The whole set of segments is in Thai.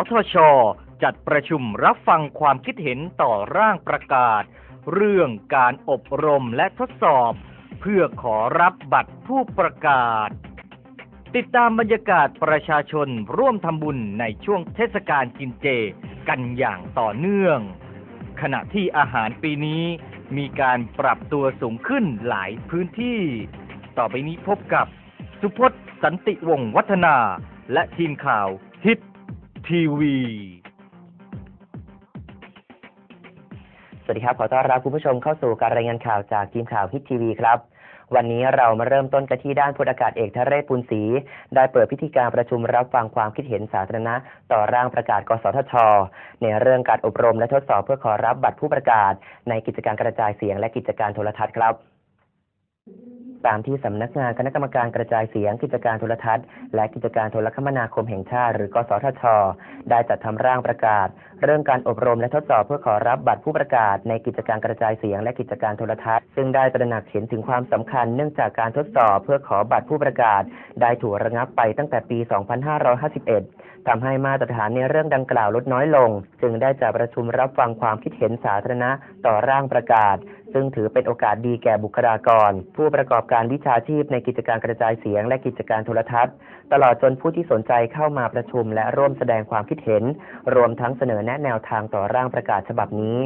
สทช จัดประชุมรับฟังความคิดเห็นต่อร่างประกาศ เรื่องการอบรมและทดสอบ เพื่อขอรับบัตรผู้ประกาศ ติดตามบรรยากาศประชาชนร่วมทำบุญในช่วงเทศกาลกินเจกันอย่างต่อเนื่อง ขณะที่อาหารปีนี้มีการปรับตัวสูงขึ้นหลายพื้นที่ ต่อไปนี้พบกับ สุพจน์สันติวงศ์วัฒนา และทีมข่าวฮิต ทีวี สวัสดีครับ ขอต้อนรับคุณผู้ชมเข้าสู่การรายงานข่าวจากทีมข่าวฮิตทีวีครับ วันนี้เรามาเริ่มต้นกันที่ด้านพลอากาศเอกทะเรศปุณศรีได้เปิดพิธีการประชุมรับฟังความคิดเห็นสาธารณะ ต่อร่างประกาศ กสทช ในเรื่องการอบรมและทดสอบเพื่อขอรับบัตรผู้ประกาศ ในกิจการกระจายเสียงและกิจการโทรทัศน์ครับ ตามที่สำนักงานคณะกรรมการกระจายเสียงกิจการโทรทัศน์ และกิจการโทรคมนาคมแห่งชาติหรือกสทช ได้จัดทำร่างประกาศ เรื่องการอบรมและทดสอบเพื่อขอรับบัตรผู้ประกาศ ในกิจการกระจายเสียงและกิจการโทรทัศน์ ซึ่งได้ตระหนักเห็นถึงความสำคัญเนื่องจากการทดสอบเพื่อขอบัตรผู้ประกาศ ได้ถูกระงับไปตั้งแต่ปี 2551 ทำให้มาตรฐานในเรื่องดังกล่าวลดน้อยลง จึงได้จัดประชุมรับฟังความคิดเห็นสาธารณะต่อร่างประกาศ ซึ่งถือเป็นโอกาสดีแก่บุคลากร ผู้ประกอบการวิชาชีพในกิจการกระจายเสียง และกิจการโทรทัศน์ ตลอดจนผู้ที่สนใจเข้ามาประชุม และร่วมแสดงความคิดเห็น รวมทั้งเสนอแนะแนวทางต่อร่างประกาศฉบับนี้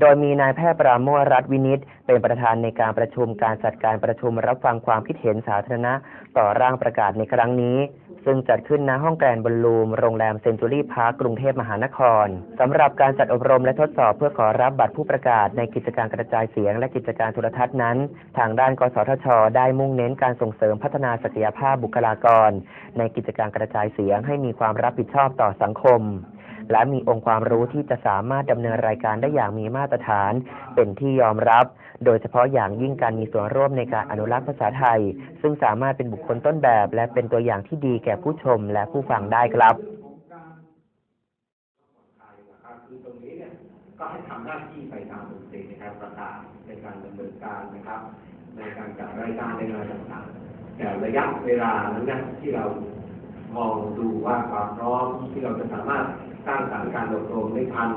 โดยมีนายแพทย์ปราโมรัฐวินิตเป็นประธานในการประชุมการจัดการประชุมรับฟังความคิดเห็นสาธารณะ ต่อร่างประกาศในครั้งนี้ ซึ่งจัดขึ้นณห้องแกรนบอลลูมโรงแรมเซนจูรี่พาร์คกรุงเทพมหานครสำหรับการจัดอบรมและทดสอบเพื่อขอรับบัตรผู้ประกาศในกิจการกระจายเสียง และกิจการโทรทัศน์นั้น ทางด้านกสทช ได้มุ่งเน้นการส่งเสริมพัฒนาศักยภาพบุคลากร ในกิจการกระจายเสียงให้มีความรับผิดชอบต่อสังคมและมีองค์ความรู้ที่จะสามารถดำเนินรายการได้อย่างมีมาตรฐาน เป็นที่ยอมรับ โดยเฉพาะอย่างยิ่งการมีส่วนร่วมในการอนุรักษ์ภาษาไทย ซึ่งสามารถเป็นบุคคลต้นแบบ และเป็นตัวอย่างที่ดีแก่ผู้ชมและผู้ฟังได้ครับคือตรงนี้เนี่ยก็ให้ทำหน้าที่ไปตามปกติในการประกาศในการดำเนินการนะครับ ในการจัดรายการในงานต่างๆ แต่ระยะเวลานั้นนะที่เรามองดูว่าความพร้อมที่เราจะสามารถสร้างสถานการอบรมได้ทัน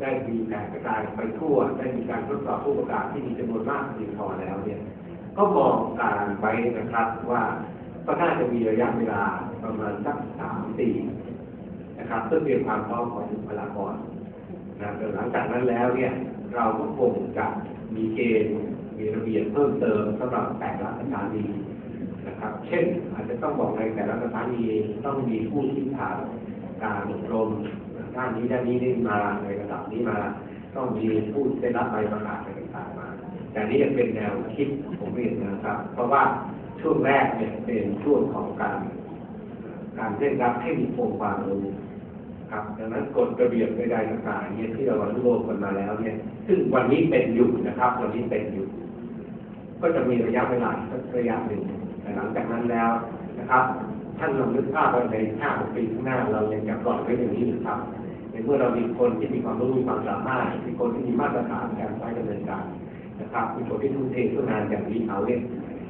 ได้มีแผนกระจายไปทั่ว ได้มีการทดสอบผู้ประกาศที่มีจำนวนมากเพียงพอแล้วเนี่ย ก็มองการไว้นะครับว่าก็น่าจะมีระยะเวลาประมาณสักสามปีนะครับเพื่อเตรียมความพร้อมของบุคลากรนะแต่หลังจากนั้นแล้วเนี่ยเราก็คงจะมีเกณฑ์มีระเบียบเพิ่มเติมสำหรับแต่ละสถานีนะครับ เช่น อาจจะต้องบอกในแต่ละสถานีต้องมีผู้ที่ผ่านการอบรม ด้านนี้ด้านนี้ได้มาในระดับนี้มา ต้องมีผู้ได้รับใบประกาศอะไรต่างๆมาแต่นี่ยังเป็นแนวคิดผมเรียนนะครับ เพราะว่าช่วงแรกเนี่ยเป็นช่วงของการ การเร่งรัดให้มีองค์ความรู้ครับดังนั้นกฎระเบียบใดๆต่างๆเนี่ยที่เราอนุโลมกันมาแล้วเนี่ย ซึ่งวันนี้เป็นอยู่นะครับ วันนี้เป็นอยู่ ก็จะมีระยะเวลาสักระยะหนึ่งแต่หลังจากนั้นแล้วนะครับ ท่านลองนึกภาพว่าในห้าปีข้างหน้าเรายังจะปล่อยไว้อย่างนี้หรือครับ ในเมื่อเรามีคนที่มีความรู้มีความสามารถมีคนที่มีมาตรฐานการใช้ดำเนินการนะครับมีคนที่ทุ่มเทเพื่องานอย่างนี้เอาเนี่ย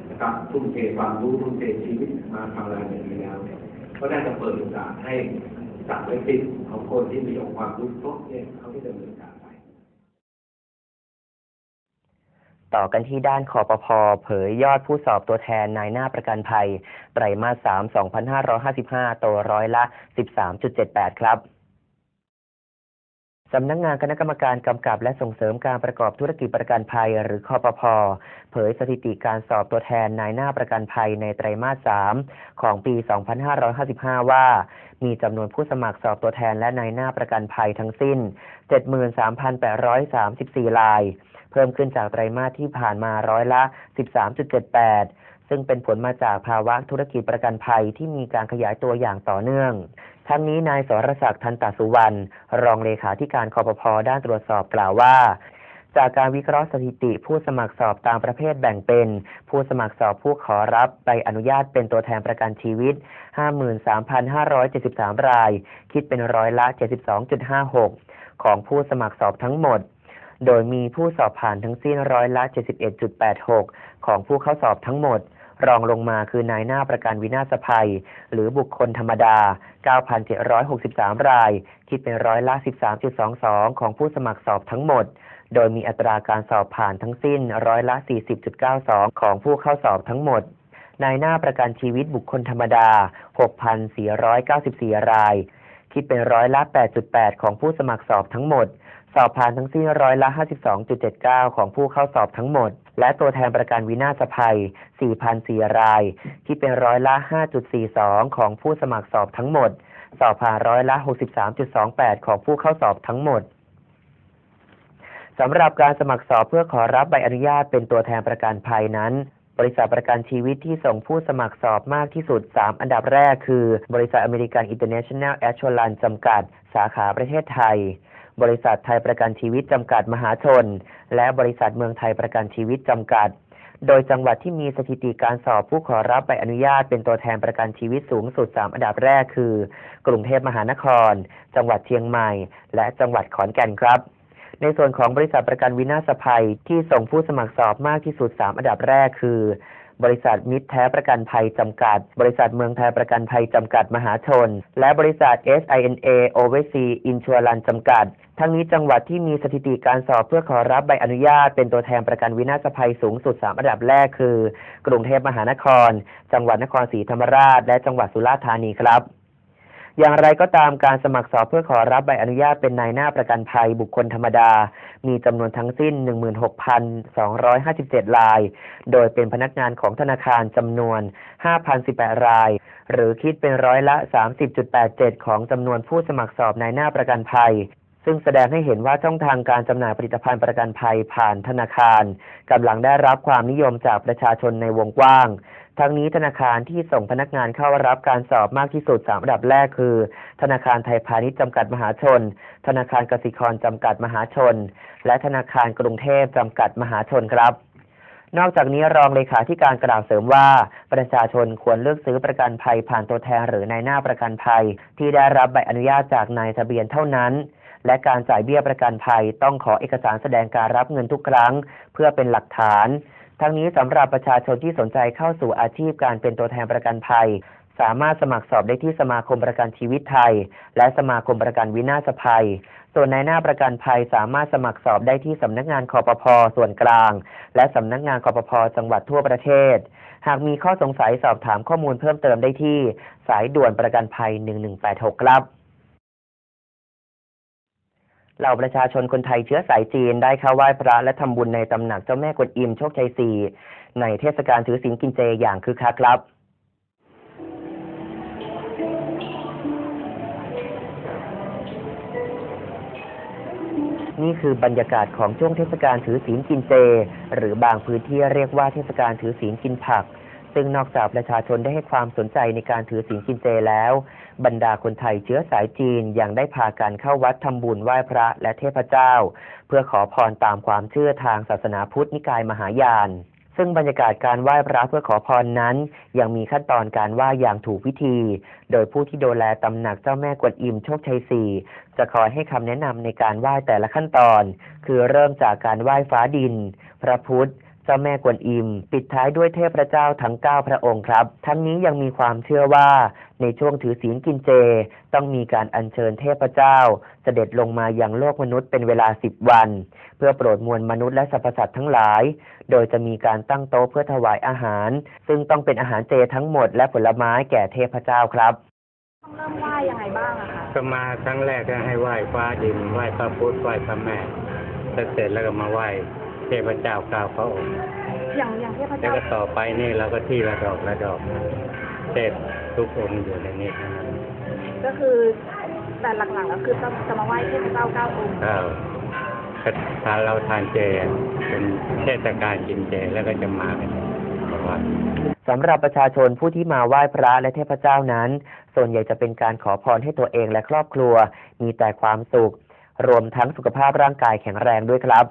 นะครับทุ่มเทความรู้ทุ่มเทชีวิตมาทำงานอย่างนี้แล้วเนี่ยก็น่าจะเปิดโอกาสให้จับไปติดของคนที่มีองค์ความรู้ครบเนี่ยเขาที่ดำเนินการไปต่อกันที่ด้านคอปพเผยยอดผู้สอบตัวแทนนายหน้าประกันภัย ไตรมาส 3 2555 โตร้อยละ 13.78 ครับ สำนักงานคณะกรรมการกำกับและส่งเสริมการประกอบธุรกิจประกันภัย หรือคอปพเผยสถิติการสอบตัวแทนนายหน้าประกันภัยในไตรมาส 3 ของปี 2555 ว่า มีจำนวนผู้สมัครสอบตัวแทนและนายหน้าประกันภัยทั้งสิ้น 73,834 ราย เพิ่มขึ้นจากไตรมาสที่ผ่านมาร้อยละ 13.78ซึ่งเป็นผลมาจากภาวะธุรกิจประกันภัยที่มีการขยายตัวอย่างต่อเนื่อง ทั้งนี้นายสรศักดิ์ทันตสุวรรณรองเลขาธิการคอปพด้านตรวจสอบกล่าวว่าจากการวิเคราะห์สถิติผู้สมัครสอบตามประเภทแบ่งเป็น ผู้สมัครสอบผู้ขอรับใบอนุญาตเป็นตัวแทนประกันชีวิต 53,573 ราย คิดเป็นร้อยละ 72.56 ของผู้สมัครสอบทั้งหมด โดยมีผู้สอบผ่านทั้งสิ้นร้อยละ 71.86 ของผู้เข้าสอบทั้งหมด รองลงมาคือนายหน้าประกันวินาศภัย หรือบุคคลธรรมดา 9,763 ราย คิดเป็นร้อยละ 13.22 ของผู้สมัครสอบทั้งหมด โดยมีอัตราการสอบผ่านทั้งสิ้นร้อยละ 40.92 ของผู้เข้าสอบทั้งหมด นายหน้าประกันชีวิตบุคคลธรรมดา 6,494 ราย คิดเป็นร้อยละ 8.8 ของผู้สมัครสอบทั้งหมด สอบผ่านทั้งสิ้นร้อยละ 52.79 ของผู้เข้าสอบทั้งหมด และตัวแทนประกันวินาศภัย 4,004 รายคิดเป็นร้อยละ 5.42 ของผู้สมัครสอบทั้งหมด สอบผ่านร้อยละ 63.28 ของผู้เข้าสอบทั้งหมดสำหรับการสมัครสอบเพื่อขอรับใบอนุญาตเป็นตัวแทนประกันภัยนั้น บริษัทประกันชีวิตที่ส่งผู้สมัครสอบมากที่สุด 3 อันดับแรกคือ บริษัทอเมริกันอินเตอร์เนชั่นแนลแอชวลันจำกัด สาขาประเทศไทย บริษัทไทยประกันชีวิตจำกัดมหาชน และบริษัทเมืองไทยประกันชีวิตจำกัด โดยจังหวัดที่มีสถิติการสอบผู้ขอรับใบอนุญาตเป็นตัวแทนประกันชีวิตสูงสุด 3 อันดับแรกคือ กรุงเทพมหานคร จังหวัดเชียงใหม่ และจังหวัดขอนแก่นครับในส่วนของบริษัทประกันวินาศภัยที่ส่งผู้สมัครสอบมากที่สุด 3 อันดับแรกคือ บริษัทมิตรแท้ประกันภัยจำกัด บริษัทเมืองไทยประกันภัยจำกัดมหาชน และบริษัท SINA Overseas Insurance จำกัด ทั้งนี้จังหวัดที่มีสถิติการสอบเพื่อขอรับใบอนุญาตเป็นตัวแทนประกันวินาศภัยสูงสุด 3 อันดับแรกคือ กรุงเทพมหานคร จังหวัดนครศรีธรรมราช และจังหวัดสุราษฎร์ธานีครับ อย่างไรก็ตามการสมัครสอบเพื่อขอรับใบอนุญาตเป็นนายหน้าประกันภัยบุคคลธรรมดา มีจำนวนทั้งสิ้น 16,257 ราย โดยเป็นพนักงานของธนาคารจำนวน 5,018 ราย หรือคิดเป็นร้อยละ 30.87 ของจำนวนผู้สมัครสอบนายหน้าประกันภัยซึ่งแสดงให้เห็นว่าช่องทางการจำหน่ายผลิตภัณฑ์ประกันภัยผ่านธนาคารกำลังได้รับความนิยมจากประชาชนในวงกว้าง ทั้งนี้ธนาคารที่ส่งพนักงานเข้ารับการสอบมากที่สุดสามอันดับแรกคือ ธนาคารไทยพาณิชย์จำกัดมหาชน ธนาคารกสิกรจำกัดมหาชน และธนาคารกรุงเทพจำกัดมหาชนครับนอกจากนี้รองเลขาธิการกล่าวเสริมว่า ประชาชนควรเลือกซื้อประกันภัยผ่านตัวแทนหรือนายหน้าประกันภัย ที่ได้รับใบอนุญาตจากนายทะเบียนเท่านั้น และการจ่ายเบี้ยประกันภัยต้องขอเอกสารแสดงการรับเงินทุกครั้ง เพื่อเป็นหลักฐาน ทั้งนี้สำหรับประชาชนที่สนใจเข้าสู่อาชีพการเป็นตัวแทนประกันภัย สามารถสมัครสอบได้ที่สมาคมประกันชีวิตไทย และสมาคมประกันวินาศภัย ส่วนในหน้าประกันภัยสามารถสมัครสอบได้ที่สำนักงานคอปพส่วนกลาง และสำนักงานคอปพจังหวัดทั่วประเทศ หากมีข้อสงสัยสอบถามข้อมูลเพิ่มเติมได้ที่ สายด่วนประกันภัย 1186 ครับ เหล่าประชาชนคนไทยเชื้อสายจีนได้เข้าไหว้พระและทำบุญในตำหนักเจ้าแม่กวนอิมโชคชัยสี่ในเทศกาลถือศีลกินเจอย่างคึกคักครับนี่คือบรรยากาศของช่วงเทศกาลถือศีลกินเจ หรือบางพื้นที่เรียกว่าเทศกาลถือศีลกินผัก ซึ่งนอกจากประชาชนได้ให้ความสนใจในการถือศีลกินเจแล้ว บรรดาคนไทยเชื้อสายจีนยังได้พากันเข้าวัดทำบุญไหว้พระและเทพเจ้า เพื่อขอพรตามความเชื่อทางศาสนาพุทธนิกายมหายานซึ่งบรรยากาศการไหว้พระเพื่อขอพรนั้น ยังมีขั้นตอนการไหว้อย่างถูกวิธี โดยผู้ที่ดูแลตำหนักเจ้าแม่กวนอิมโชคชัยสี่จะคอยให้คำแนะนำในการไหว้แต่ละขั้นตอน คือเริ่มจากการไหว้ฟ้าดิน พระพุทธ เจ้าแม่กวนอิม ปิดท้ายด้วยเทพเจ้าทั้ง 9 พระองค์ครับ ทั้งนี้ยังมีความเชื่อว่าในช่วงถือศีลกินเจ ต้องมีการอัญเชิญเทพเจ้า เสด็จลงมายังโลกมนุษย์เป็นเวลา 10 วัน เพื่อโปรดมวลมนุษย์และสรรพสัตว์ทั้งหลาย โดยจะมีการตั้งโต๊ะเพื่อถวายอาหาร ซึ่งต้องเป็นอาหารเจทั้งหมดและผลไม้แก่เทพเจ้าครับต้องเริ่มไหว้ยังไงบ้างอะคะก็มาครั้งแรกก็ให้ไหว้ฟ้าดินไหว้พระพุทธไหว้พระแม่แล้วเสร็จแล้วก็มาไหว้เท พเจ้าเก้าพระองค์อย่างอย่างเทพแล้วเจ้าก็ต่อไปนี่เราก็ที่ละดอกละดอกเทพทุกองค์อยู่ในนี้ทั้งนั้นก็คือแต่หลักๆแล้วคือต้องจะมาไหว้เทพเจ้าเก้าองค์ก็ก็ทานเราทานเจเป็นเทศกาลกินเจแล้วก็จะมากันเพราะว่า สำหรับประชาชนผู้ที่มาไหว้พระและเทพเจ้านั้น ส่วนใหญ่จะเป็นการขอพรให้ตัวเองและครอบครัว มีแต่ความสุข รวมทั้งสุขภาพร่างกายแข็งแรงด้วยครับ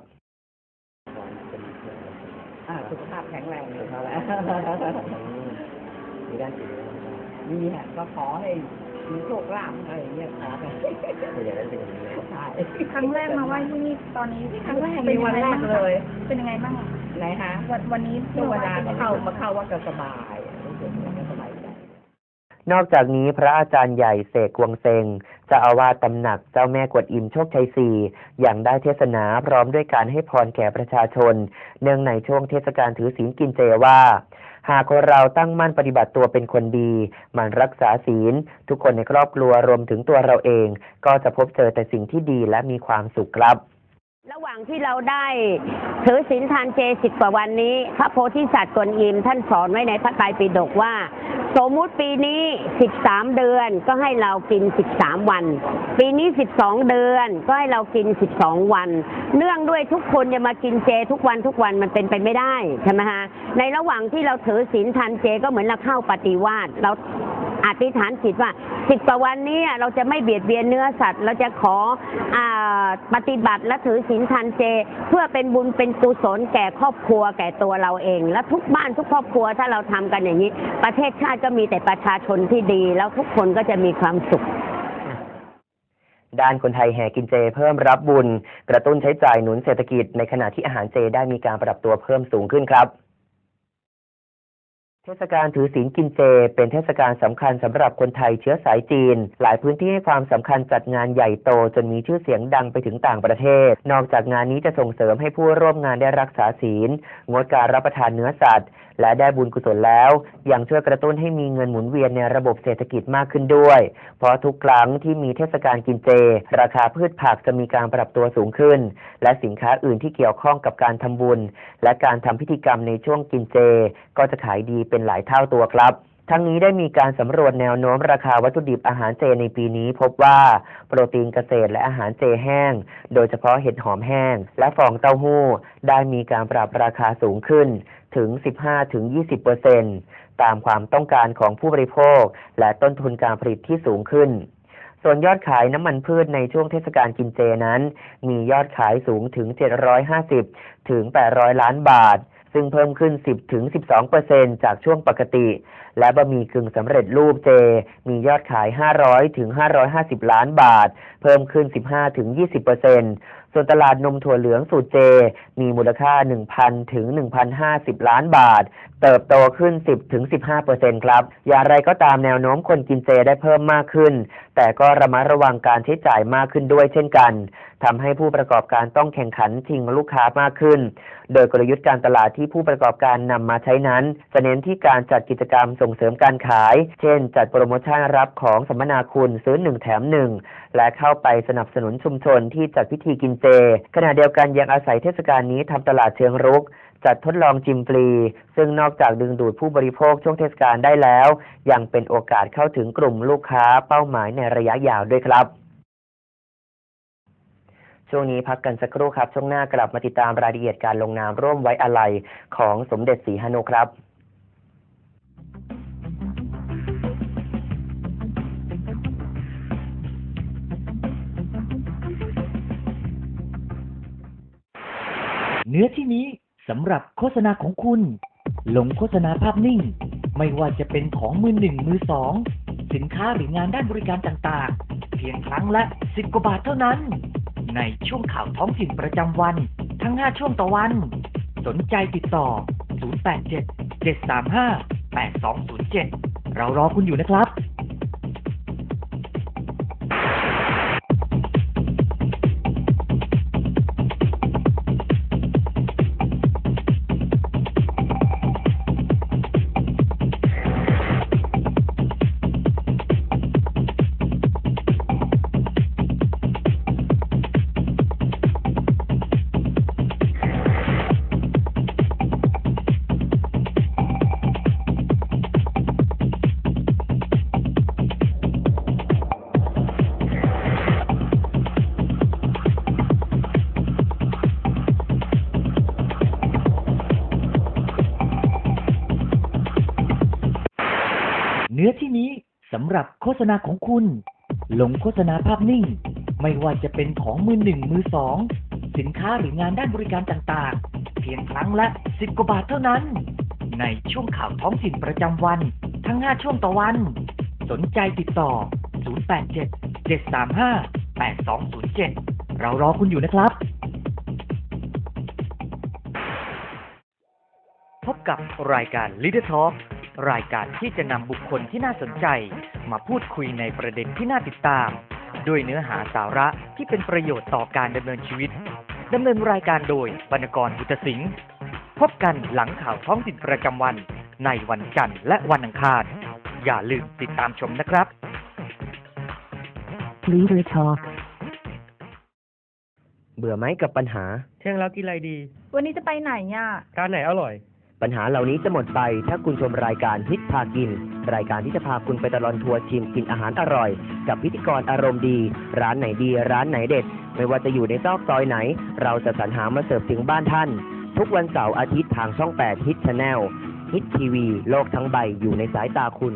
อ่าสุขภาพแข็งแรงอยู่แล้วแหละ มีด้า นสิ่งมีฮะก็ขอให้มีโชคลาภอะไรอย่างเงี้ยขอไปอย่างนั้นเป็นอย่างนี้ใช่ครั้งแรกมาไหว้ที่นี่ตอนนี้ครั้งแรกมีวันแรกเลย เป็นยังไงบ้างอะไหนฮะวันวันนี้เทวดาป็นเข้ายังไงบ้งมาเข้าว่าก็สบายรู้สึกว่าก็สบายใจนอกจากนี้พระอาจารย์ใหญ่เสกกวงเซงเจ้าอาวาสตำหนักเจ้าแม่กวดอิมโชคชัยสี่อย่างได้เทศนาพร้อมด้วยการให้พรแก่ประชาชน เนื่องในช่วงเทศกาลถือศีลกินเจว่า หากคนเราตั้งมั่นปฏิบัติตัวเป็นคนดี มันรักษาศีล ทุกคนในครอบครัวรวมถึงตัวเราเอง ก็จะพบเจอแต่สิ่งที่ดีและมีความสุขครับ ระหว่างที่เราได้ถือศีลทานเจสิบกว่าวันนี้ พระโพธิสัตว์กวนอิมท่านสอนไว้ในพระไตรปิฎกว่า สมมุติปีนี้ 13 เดือนก็ให้เรากิน 13 วัน ปีนี้ 12 เดือนก็ให้เรากิน 12 วัน เนื่องด้วยทุกคนจะมากินเจทุกวันทุกวันมันเป็นไปไม่ได้ใช่ไหมฮะในระหว่างที่เราถือศีลทานเจก็เหมือนเราเข้าปฏิวาสเรา อธิษฐานจิตว่าสิบกว่าวันนี้เราจะไม่เบียดเบียนเนื้อสัตว์ เราจะขออาปฏิบัติและถือศีลทานเจ เพื่อเป็นบุญเป็นกุศลแก่ครอบครัวแก่ตัวเราเอง และทุกบ้านทุกครอบครัวถ้าเราทำกันอย่างนี้ ประเทศชาติก็มีแต่ประชาชนที่ดี แล้วทุกคนก็จะมีความสุขด้านคนไทยแห่กินเจเพิ่มรับบุญ กระตุ้นใช้จ่ายหนุนเศรษฐกิจในขณะที่อาหารเจได้มีการปรับตัวเพิ่มสูงขึ้นครับ เทศกาลถือศีลกินเจ เป็นเทศกาลสำคัญสำหรับคนไทยเชื้อสายจีน หลายพื้นที่ให้ความสำคัญจัดงานใหญ่โตจนมีชื่อเสียงดังไปถึงต่างประเทศ นอกจากงานนี้จะส่งเสริมให้ผู้ร่วมงานได้รักษาศีล งดการรับประทานเนื้อสัตว์ และได้บุญกุศลแล้ว ยังช่วยกระตุ้นให้มีเงินหมุนเวียนในระบบเศรษฐกิจมากขึ้นด้วย เพราะทุกครั้งที่มีเทศกาลกินเจ ราคาพืชผักจะมีการปรับตัวสูงขึ้น และสินค้าอื่นที่เกี่ยวข้องกับการทำบุญ และการทำพิธีกรรมในช่วงกินเจ ก็จะขายดีเป็นหลายเท่าตัวครับ ทั้งนี้ได้มีการสำรวจแนวโน้มราคาวัตถุดิบอาหารเจในปีนี้ พบว่าโปรตีนเกษตรและอาหารเจแห้ง โดยเฉพาะเห็ดหอมแห้ง และฟองเต้าหู้ ได้มีการปรับราคาสูงขึ้นถึง 15-20%ตามความต้องการของผู้บริโภค และต้นทุนการผลิตที่สูงขึ้น ส่วนยอดขายน้ำมันพืชในช่วงเทศกาลกินเจนั้น มียอดขายสูงถึง 750 ถึง 800 ล้านบาท ซึ่งเพิ่มขึ้น 10ถึง12เซจากช่วงปกติ และบะหมี่กึ่งสำเร็จรูปเจ มียอดขาย 500ถึง550 ล้านบาท เพิ่มขึ้น 15ถึง20เซส่วนตลาดนมถั่วเหลืองสูตรเจ มีมูลค่า 1,000ถึง1,050 ล้านบาท เติบโตขึ้น 10ถึง15เปอร์เซ็นครับ อย่างไรก็ตามแนวโน้มคนกินเจได้เพิ่มมากขึ้น แต่ก็ระมัดระวังการใช้จ่ายมากขึ้นด้วยเช่นกันทำให้ผู้ประกอบการต้องแข่งขันชิงลูกค้ามากขึ้น โดยกลยุทธ์การตลาดที่ผู้ประกอบการนำมาใช้นั้นจะเน้นที่การจัดกิจกรรมส่งเสริมการขาย เช่น จัดโปรโมชั่นรับของสัมมนาคุณซื้อหนึ่งแถมหนึ่งและเข้าไปสนับสนุนชุมชนที่จัดพิธีกินเจ ขณะเดียวกันยังอาศัยเทศกาลนี้ทำตลาดเชิงรุก จัดทดลองจิมฟรี ซึ่งนอกจากดึงดูดผู้บริโภคช่วงเทศกาลได้แล้ว ยังเป็นโอกาสเข้าถึงกลุ่มลูกค้าเป้าหมายในระยะยาวด้วยครับ ช่วงนี้พักกันสักครู่ครับ ช่วงหน้ากลับมาติดตามรายละเอียดการลงนามร่วมไว้อาลัยของสมเด็จศรีหนุครับเนื้อที่นี้ สำหรับโฆษณาของคุณ ลงโฆษณาภาพนิ่ง ไม่ว่าจะเป็นของมือหนึ่งมือสองสินค้าหรืองานด้านบริการต่างๆ เพียงครั้งละสิบกว่าบาทเท่านั้น ในช่วงข่าวท้องถิ่นประจำวัน ทั้ง 5 ช่วงต่อวัน สนใจติดต่อ 087 735 8207 เรารอคุณอยู่นะครับ ขับโฆษณาของคุณลงโฆษณาภาพนิ่ง ไม่ว่าจะเป็นของมือหนึ่งมือสอง สินค้าหรืองานด้านบริการต่างๆ เพียงครั้งละสิบกว่าบาทเท่านั้น ในช่วงข่าวท้องถิ่นประจำวัน ทั้ง 5 ช่วงต่อวัน สนใจติดต่อ 087 735 8207 เรารอคุณอยู่นะครับ พบกับรายการ Leader Talk รายการที่จะนำบุคคลที่น่าสนใจ มาพูดคุยในประเด็นที่น่าติดตาม ด้วยเนื้อหาสาระที่เป็นประโยชน์ต่อการดำเนินชีวิตดำเนินรายการโดยบรรณกรบุตรสิงห์พบกันหลังข่าวท้องถิ่นประจำวัน ในวันจันทร์และวันอังคาร อย่าลืมติดตามชมนะครับ Leader Talk เบื่อไหมกับปัญหา เที่ยงแล้วกินอะไรดี วันนี้จะไปไหนเนี่ยร้านไหนอร่อย ปัญหาเหล่านี้จะหมดไปถ้าคุณชมรายการฮิตพากิน รายการที่จะพาคุณไปตลอดทัวร์ชิมกินอาหารอร่อย กับพิธีกรอารมณ์ดี ร้านไหนดี ร้านไหนเด็ด ไม่ว่าจะอยู่ในซอกซอยไหน เราจะสรรหามาเสิร์ฟถึงบ้านท่าน ทุกวันเสาร์อาทิตย์ทางช่อง 8 ฮิตช n แนลฮิตทีวีโลกทั้งใบอยู่ในสายตาคุณ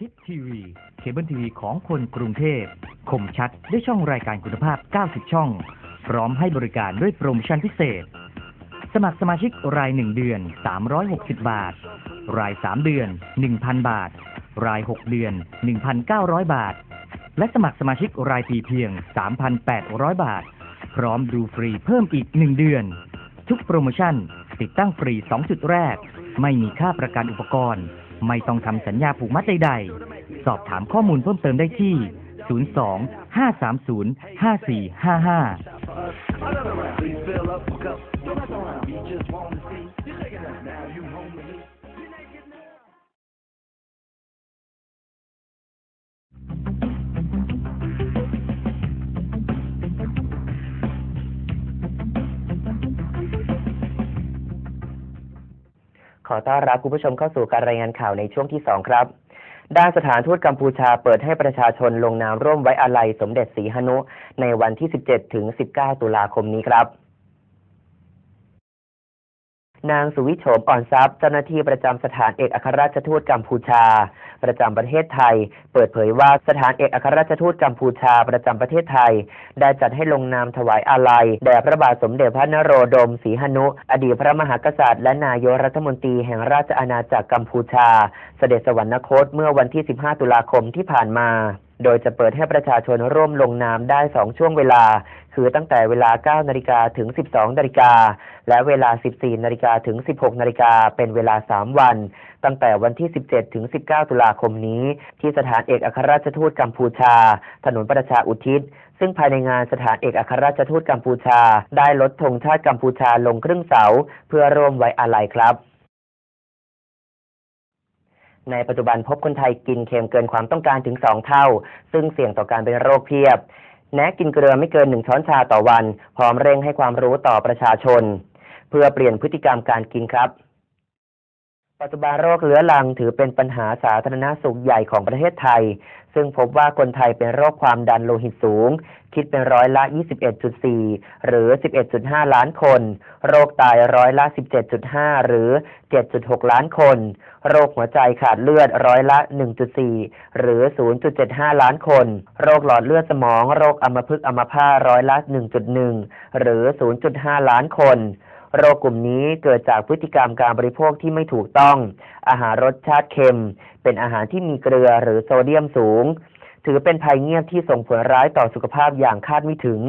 ฮิตทีวีเคเบิลทีวีของคนกรุงเทพคมชัดด้วยช่องรายการคุณภาพ 90 ช่อง พร้อมให้บริการด้วยโปรโมชั่นพิเศษ สมัครสมาชิกราย 1 เดือน 360 บาท ราย 3 เดือน 1,000 บาท ราย 6 เดือน 1,900 บาท และสมัครสมาชิกรายปีเพียง 3,800 บาท พร้อมดูฟรีเพิ่มอีก 1 เดือน ทุกโปรโมชั่น ติดตั้งฟรี 2 จุดแรก ไม่มีค่าประกันอุปกรณ์ ไม่ต้องทำสัญญาผูกมัดใดๆ สอบถามข้อมูลเพิ่มเติมได้ที่ 02 530 5455 ขอต้อนรับคุณผู้ชมเข้าสู่การรายงานข่าวในช่วงที่ 2 ครับ ด้านสถานทูตกัมพูชาเปิดให้ประชาชนลงนามร่วมไว้อาลัยสมเด็จศรีหนุ ในวันที่ 17 ถึง 19 ตุลาคมนี้ครับ นางสุวิโฉมอ่อนทรัพย์เจ้าหน้าที่ประจำสถานเอกอัครราชทูตกัมพูชา ประจำประเทศไทย เปิดเผยว่าสถานเอกอัครราชทูตกัมพูชาประจำประเทศไทย ได้จัดให้ลงนามถวายอาลัยแด่พระบาทสมเด็จพระนโรดมศรีหนุ อดีตพระมหากษัตริย์ และนายกรัฐมนตรีแห่งราชอาณาจักรกัมพูชา เสด็จสวรรคตเมื่อวันที่ 15 ตุลาคมที่ผ่านมา โดยจะเปิดให้ประชาชนร่วมลงนามได้ 2 ช่วงเวลา คือตั้งแต่เวลา 9 นาฬิกาถึง 12 นาฬิกา และเวลา 14 นาฬิกาถึง 16 นาฬิกา เป็นเวลา 3 วัน ตั้งแต่วันที่ 17 ถึง 19 ตุลาคมนี้ ที่สถานเอกอัครราชทูตกัมพูชา ถนนประชาอุทิศซึ่งภายในงานสถานเอกอัครราชทูตกัมพูชา ได้ลดธงชาติกัมพูชาลงครึ่งเสา เพื่อร่วมไว้อาลัยครับ ในปัจจุบันพบคนไทยกินเค็มเกินความต้องการถึง 2 เท่า ซึ่งเสี่ยงต่อการเป็นโรคเพียบ แนะกินเกลือไม่เกิน 1 ช้อนชาต่อวัน พร้อมเร่งให้ความรู้ต่อประชาชน เพื่อเปลี่ยนพฤติกรรมการกินครับ ปัจจุบันโรคเรื้อรังถือเป็นปัญหาสาธารณสุขใหญ่ของประเทศไทย ซึ่งพบว่าคนไทยเป็นโรคความดันโลหิตสูง คิดเป็นร้อยละ 21.4 หรือ 11.5 ล้านคน โรคไตร้อยละ 17.5 หรือ 7.6 ล้านคน โรคหัวใจขาดเลือดร้อยละ 1.4 หรือ 0.75 ล้านคน โรคหลอดเลือดสมอง โรคอัมพฤกษ์อัมพาตร้อยละ 1.1 หรือ 0.5 ล้านคนโรคกลุ่มนี้เกิดจากพฤติกรรมการบริโภคที่ไม่ถูกต้อง อาหารรสชาติเค็ม เป็นอาหารที่มีเกลือหรือโซเดียมสูง ถือเป็นภัยเงียบที่ส่งผลร้ายต่อสุขภาพอย่างคาดไม่ถึง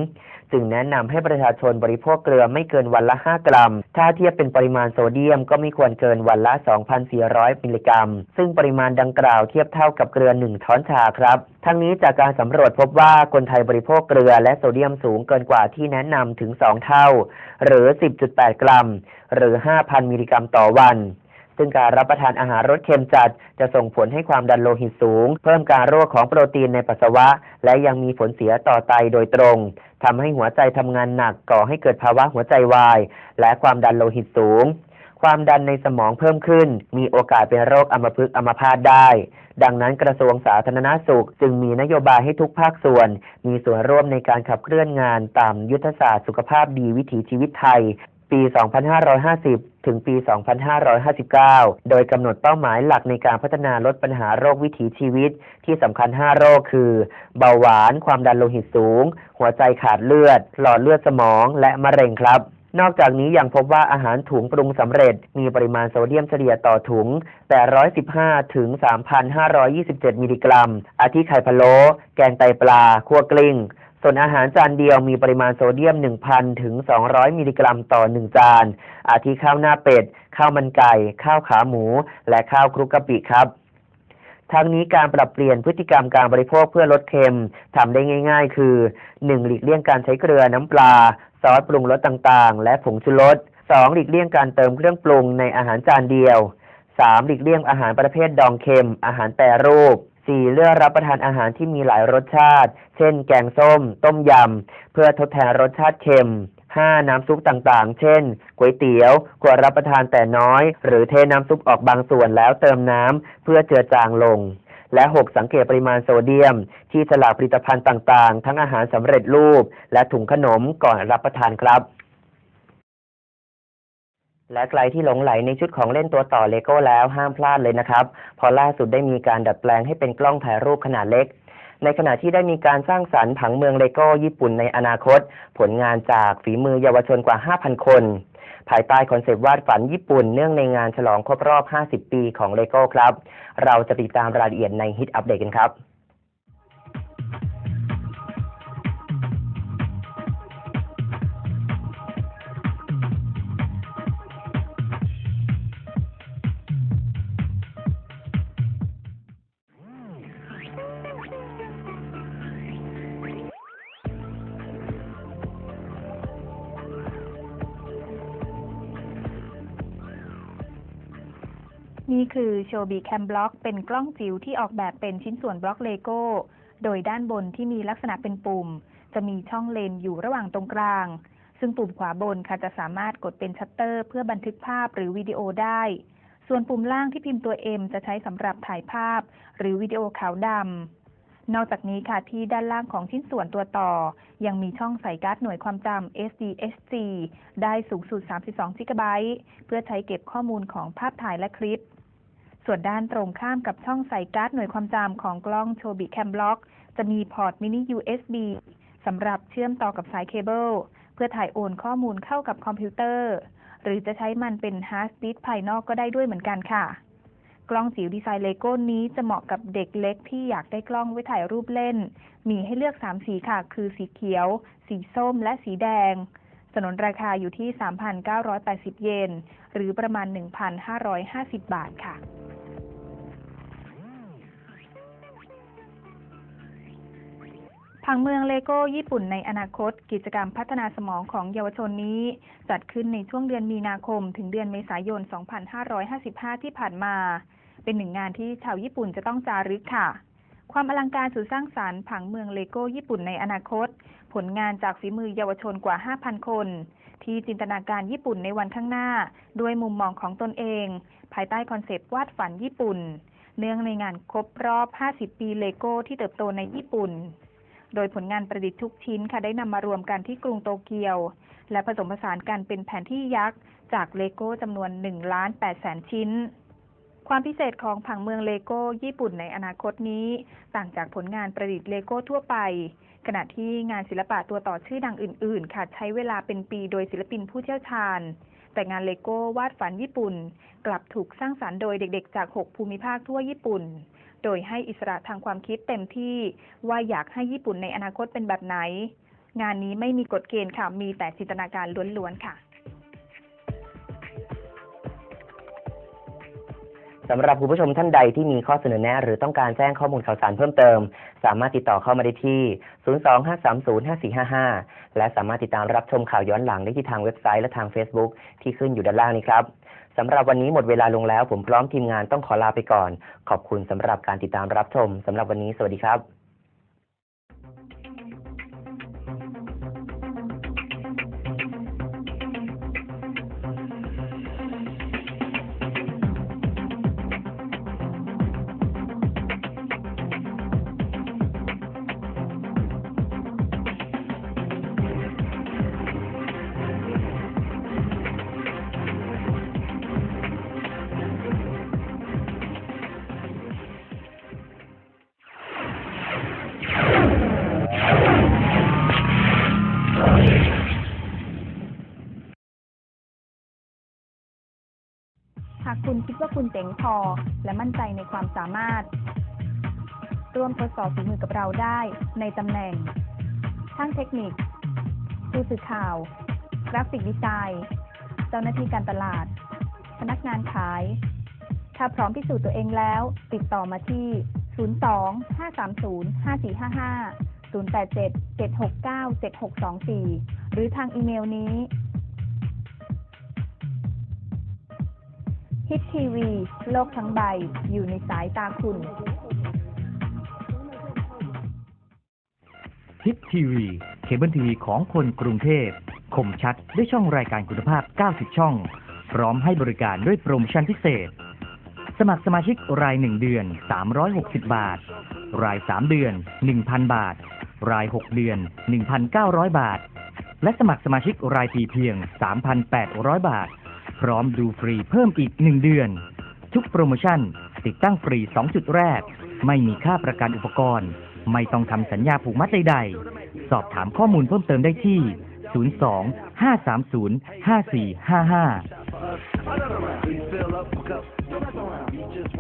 จึงแนะนำให้ประชาชนบริโภคเกลือไม่เกินวันละ 5 กรัม ถ้าเทียบเป็นปริมาณโซเดียมก็ไม่ควรเกินวันละ 2,400 มิลลิกรัม ซึ่งปริมาณดังกล่าวเทียบเท่ากับเกลือ 1 ช้อนชาครับ ทั้งนี้จากการสำรวจพบว่าคนไทยบริโภคเกลือและโซเดียมสูงเกินกว่าที่แนะนำถึง 2 เท่า หรือ 10.8 กรัม หรือ 5,000 มิลลิกรัมต่อวัน ซึ่งการรับประทานอาหารรสเค็มจัด จะส่งผลให้ความดันโลหิตสูง เพิ่มการรั่วของโปรตีนในปัสสาวะ และยังมีผลเสียต่อไตโดยตรงทำให้หัวใจทำงานหนักก่อให้เกิดภาวะหัวใจวาย และความดันโลหิตสูง ความดันในสมองเพิ่มขึ้น มีโอกาสเป็นโรคอัมพฤกษ์อัมพาตได้ ดังนั้นกระทรวงสาธารณสุข จึงมีนโยบายให้ทุกภาคส่วน มีส่วนร่วมในการขับเคลื่อนงานตามยุทธศาสตร์สุขภาพดีวิถีชีวิตไทย ปี 2550 ถึงปี 2559 โดยกำหนดเป้าหมายหลักในการพัฒนาลดปัญหาโรควิถีชีวิต ที่สำคัญ 5 โรคคือ เบาหวาน ความดันโลหิตสูง หัวใจขาดเลือด หลอดเลือดสมอง และมะเร็งครับนอกจากนี้ยังพบว่าอาหารถุงปรุงสำเร็จ มีปริมาณโซเดียมเฉลี่ยต่อถุง 815 ถึง 3,527 มิลลิกรัม อาทิไข่พะโล้ แกงไตปลา คั่วกลิ้ง ส่วนอาหารจานเดียวมีปริมาณโซเดียม 1,000 ถึง 200 มิลลิกรัมต่อ 1 จาน อาทิข้าวหน้าเป็ด ข้าวมันไก่ ข้าวขาหมู และข้าวคลุกกะปิครับทั้งนี้การปรับเปลี่ยนพฤติกรรมการบริโภคเพื่อลดเค็มทำได้ง่าย ๆ คือ 1. หลีกเลี่ยงการใช้เกลือน้ำปลา ซอสปรุงรสต่างๆ และผงชูรส 2. หลีกเลี่ยงการเติมเครื่องปรุงในอาหารจานเดียว 3. หลีกเลี่ยงอาหารประเภทดองเค็ม อาหารแปรรูป 4. เลือกรับประทานอาหารที่มีหลายรสชาติ เช่น แกงส้ม ต้มยำ เพื่อทดแทนรสชาติเค็ม 5. น้ำซุปต่างๆ เช่น ก๋วยเตี๋ยวควรรับประทานแต่น้อย หรือเทน้ำซุปออกบางส่วนแล้วเติมน้ำเพื่อเจือจางลง และ 6. สังเกตปริมาณโซเดียม ที่ฉลากผลิตภัณฑ์ต่างๆ ทั้งอาหารสำเร็จรูป และถุงขนมก่อนรับประทานครับ และใครที่หลงไหลในชุดของเล่นตัวต่อเลโก้แล้วห้ามพลาดเลยนะครับ พอล่าสุดได้มีการดัดแปลงให้เป็นกล้องถ่ายรูปขนาดเล็ก ในขณะที่ได้มีการสร้างสรรค์ผังเมืองเลโก้ญี่ปุ่นในอนาคต ผลงานจากฝีมือเยาวชนกว่า 5,000 คน ภายใต้คอนเซปต์วาดฝันญี่ปุ่นเนื่องในงานฉลองครบรอบ 50 ปีของเลโก้ครับ เราจะติดตามรายละเอียดในฮิตอัปเดตกันครับ นี่คือโชบีแคมบล็อกเป็นกล้องจิ๋วที่ออกแบบเป็นชิ้นส่วนบล็อกเลโก้ โดยด้านบนที่มีลักษณะเป็นปุ่ม จะมีช่องเลนอยู่ระหว่างตรงกลาง ซึ่งปุ่มขวาบนค่ะจะสามารถกดเป็นชัตเตอร์เพื่อบันทึกภาพหรือวิดีโอได้ ส่วนปุ่มล่างที่พิมพ์ตัว M จะใช้สำหรับถ่ายภาพ หรือวิดีโอขาวดำ นอกจากนี้ค่ะที่ด้านล่างของชิ้นส่วนตัวต่อ ยังมีช่องใส่การ์ดหน่วยความจำ SD SG ได้สูงสุด 32 g b เพื่อใช้เก็บข้อมูลของภาพถ่ายและคลิป ส่วนด้านตรงข้ามกับช่องใส่การ์ดหน่วยความจำของกล้องโชบิแคมบล็อกจะมีพอร์ตมินิ USB สำหรับเชื่อมต่อกับสายเคเบิลเพื่อถ่ายโอนข้อมูลเข้ากับคอมพิวเตอร์ หรือจะใช้มันเป็นฮาร์ดดิสก์ภายนอกก็ได้ด้วยเหมือนกันค่ะ กล้องจิ๋วดีไซน์เลโก้นี้จะเหมาะกับเด็กเล็กที่อยากได้กล้องไว้ถ่ายรูปเล่น มีให้เลือก 3 สีค่ะ คือสีเขียว สีส้ม และสีแดงสนนราคาอยู่ที่ 3,980 เยน หรือประมาณ 1,550 บาทค่ะ ผังเมืองเลโก้ญี่ปุ่นในอนาคต กิจกรรมพัฒนาสมองของเยาวชนนี้ จัดขึ้นในช่วงเดือนมีนาคม ถึงเดือนเมษายน 2555 ที่ผ่านมา เป็นหนึ่งงานที่ชาวญี่ปุ่นจะต้องจารึกค่ะ ความอลังการสุดสร้างสารรค์ผังเมืองเลโก้ญี่ปุ่นในอนาคต ผลงานจากฝีมือเยาวชนกว่า 5,000 คน ที่จินตนาการญี่ปุ่นในวันข้างหน้า ด้วยมุมมองของตนเอง ภายใต้คอนเซปต์วาดฝันญี่ปุ่น เนื่องในงานครบรอบ 50 ปีเลโก้ที่เติบโตในญี่ปุ่น โดยผลงานประดิษฐ์ทุกชิ้นค่ะได้นำมารวมกันที่กรุงโตเกียว และผสมผสานกันเป็นแผนที่ยักษ์จากเลโก้จำนวน1ล้าน8แสนชิ้น ความพิเศษของผังเมืองเลโก้ญี่ปุ่นในอนาคตนี้ ต่างจากผลงานประดิษฐ์เลโก้ทั่วไป ขณะที่งานศิลปะตัวต่อชื่อดังอื่น ๆ ค่ะใช้เวลาเป็นปีโดยศิลปินผู้เชี่ยวชาญ แต่งานเลโก้วาดฝันญี่ปุ่น กลับถูกสร้างสารรค์โดยเด็ก ๆ จาก 6 ภูมิภาคทั่วญี่ปุ่น โดยให้อิสระทางความคิดเต็มที่ ว่าอยากให้ญี่ปุ่นในอนาคตเป็นแบบไหน งานนี้ไม่มีกฎเกณฑ์ค่ะ มีแต่จินตนาการล้วนๆค่ะสำหรับคุณผู้ชมท่านใดที่มีข้อเสนอแนะ หรือต้องการแจ้งข้อมูลข่าวสารเพิ่มเติม สามารถติดต่อเข้ามาได้ที่ 025305455 และสามารถติดตามรับชมข่าวย้อนหลังได้ที่ทางเว็บไซต์และทาง Facebook ที่ขึ้นอยู่ด้านล่างนี้ครับ สำหรับวันนี้หมดเวลาลงแล้ว ผมพร้อมทีมงานต้องขอลาไปก่อน ขอบคุณสำหรับการติดตามรับชมสำหรับวันนี้สวัสดีครับ คุณคิดว่าคุณเจ๋งพอ และมั่นใจในความสามารถ ร่วมทดสอบฝีมือกับเราได้ในตำแหน่ง ช่างเทคนิค ผู้สื่อข่าว กราฟิกดีไซน์เจ้าหน้าที่การตลาด พนักงานขาย ถ้าพร้อมพิสูจน์ตัวเองแล้ว ติดต่อมาที่ 02 530 5455 087 769 7624 หรือทางอีเมลนี้ ฮิตทีวี โลกทั้งใบ อยู่ในสายตาคุณทิปทีวีเคเบิลทีวีของคนกรุงเทพคมชัดด้วยช่องรายการคุณภาพ 90 ช่อง พร้อมให้บริการด้วยโปรโมชั่นพิเศษ สมัครสมาชิกราย 1 เดือน 360 บาท ราย 3 เดือน 1,000 บาท ราย 6 เดือน 1,900 บาท และสมัครสมาชิกรายปีเพียง 3,800 บาท พร้อมดูฟรีเพิ่มอีก 1 เดือน ทุกโปรโมชั่น ติดตั้งฟรี 2 จุดแรก ไม่มีค่าประกันอุปกรณ์ ไม่ต้องทำสัญญาผูกมัดใดๆ สอบถามข้อมูลเพิ่มเติมได้ที่ 02 530 5455